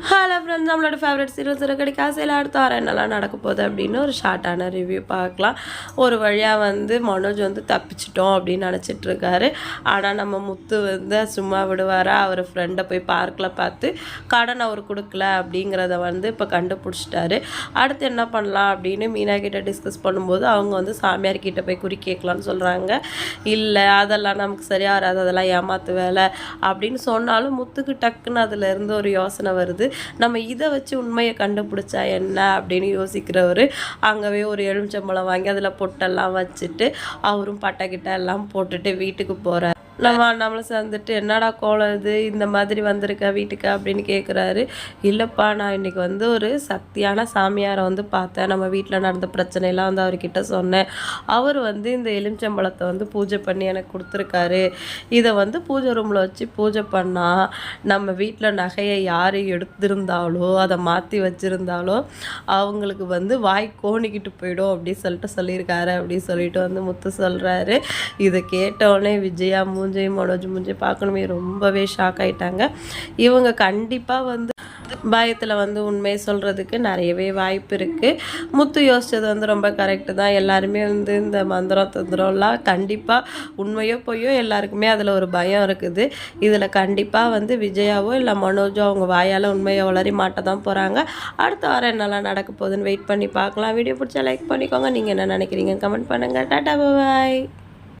Hello friends நம்மளோட favourite serial Siragadikka காசையில் அடுத்த வாரம் என்னெல்லாம் நடக்க போகுது அப்படின்னு ஒரு ஷார்ட்டான ரிவ்யூ பார்க்கலாம். ஒரு வழியாக வந்து மனோஜ் வந்து தப்பிச்சிட்டோம் அப்படின்னு நினச்சிட்ருக்காரு ஆனால் நம்ம முத்து வந்து சும்மா விடுவாரா? அவர் ஃப்ரெண்டை போய் பார்க்கில் பார்த்து கடன் அவர் கொடுக்கல அப்படிங்கிறத வந்து இப்போ கண்டுபிடிச்சிட்டாரு. அடுத்து என்ன பண்ணலாம் அப்படின்னு மீனா கிட்டே டிஸ்கஸ் பண்ணும்போது அவங்க வந்து சாமியார் கிட்டே போய் குறி கேட்கலான்னு சொல்கிறாங்க இல்லை அதெல்லாம் நமக்கு சரியாக வராது. அதெல்லாம் ஏமாத்து வேலை அப்படின்னு சொன்னாலும் முத்துக்கு டக்குன்னு அதுலேருந்து ஒரு யோசனை வருது. நம்ம இதை வச்சு உண்மையை கண்டுபிடிச்சா என்ன அப்படின்னு யோசிக்கிறவர் அங்கவே ஒரு எலுமிச்சம்பழம் வாங்கி அதில் பொட்டெல்லாம் வச்சுட்டு அவரும் பட்டை கிட்ட எல்லாம் போட்டுட்டு வீட்டுக்கு போகிறார் நம்ம நம்மளை சேர்ந்துட்டு என்னடா கோலம் இது? இந்த மாதிரி வந்திருக்க வீட்டுக்கு? அப்படின்னு கேட்குறாரு இல்லைப்பா நான் இன்னைக்கு வந்து ஒரு சக்தியான சாமியாரை வந்து பார்த்தேன். நம்ம வீட்டில் நடந்த பிரச்சனையெல்லாம் வந்து அவர்கிட்ட சொன்னேன். அவர் வந்து இந்த எலுமிச்சம்பழத்தை வந்து பூஜை பண்ணி எனக்கு கொடுத்துருக்காரு. இதை வந்து பூஜை ரூமில் வச்சு பூஜை பண்ணால் நம்ம வீட்டில் நகையை யார் எடுத்திருந்தாலோ அதை மாற்றி வச்சுருந்தாலோ அவங்களுக்கு வந்து வாய் கோணிக்கிட்டு போயிடும் அப்படின்னு சொல்லிட்டு சொல்லியிருக்காரு. அப்படின்னு சொல்லிட்டு வந்து முத்து சொல்கிறாரு இதை கேட்டவுடனே விஜயா மூஞ்சையும் மனோஜ் மூஞ்சையும் பார்க்கணுமே. ரொம்பவே ஷாக் ஆயிட்டாங்க. இவங்க கண்டிப்பாக வந்து பயத்தில் வந்து உண்மையை சொல்கிறதுக்கு நிறையவே வாய்ப்பு இருக்குது முத்து யோசித்தது வந்து ரொம்ப கரெக்டு தான். எல்லாருமே வந்து இந்த மந்திரம் தந்திரம்லாம் கண்டிப்பாக உண்மையோ பொய்யோ எல்லாருக்குமே அதில் ஒரு பயம் இருக்குது. இதில் கண்டிப்பாக வந்து விஜயாவோ இல்லை மனோஜோ அவங்க வாயால் உண்மையை வளரி மாட்ட தான் போகிறாங்க அடுத்த வாரம் என்னெல்லாம் நடக்க போகுதுன்னு வெயிட் பண்ணி பார்க்கலாம். வீடியோ பிடிச்சா லைக் பண்ணிக்கோங்க. நீங்கள் என்ன நினைக்கிறீங்க கமெண்ட் பண்ணுங்கள் டாட்டா பாய்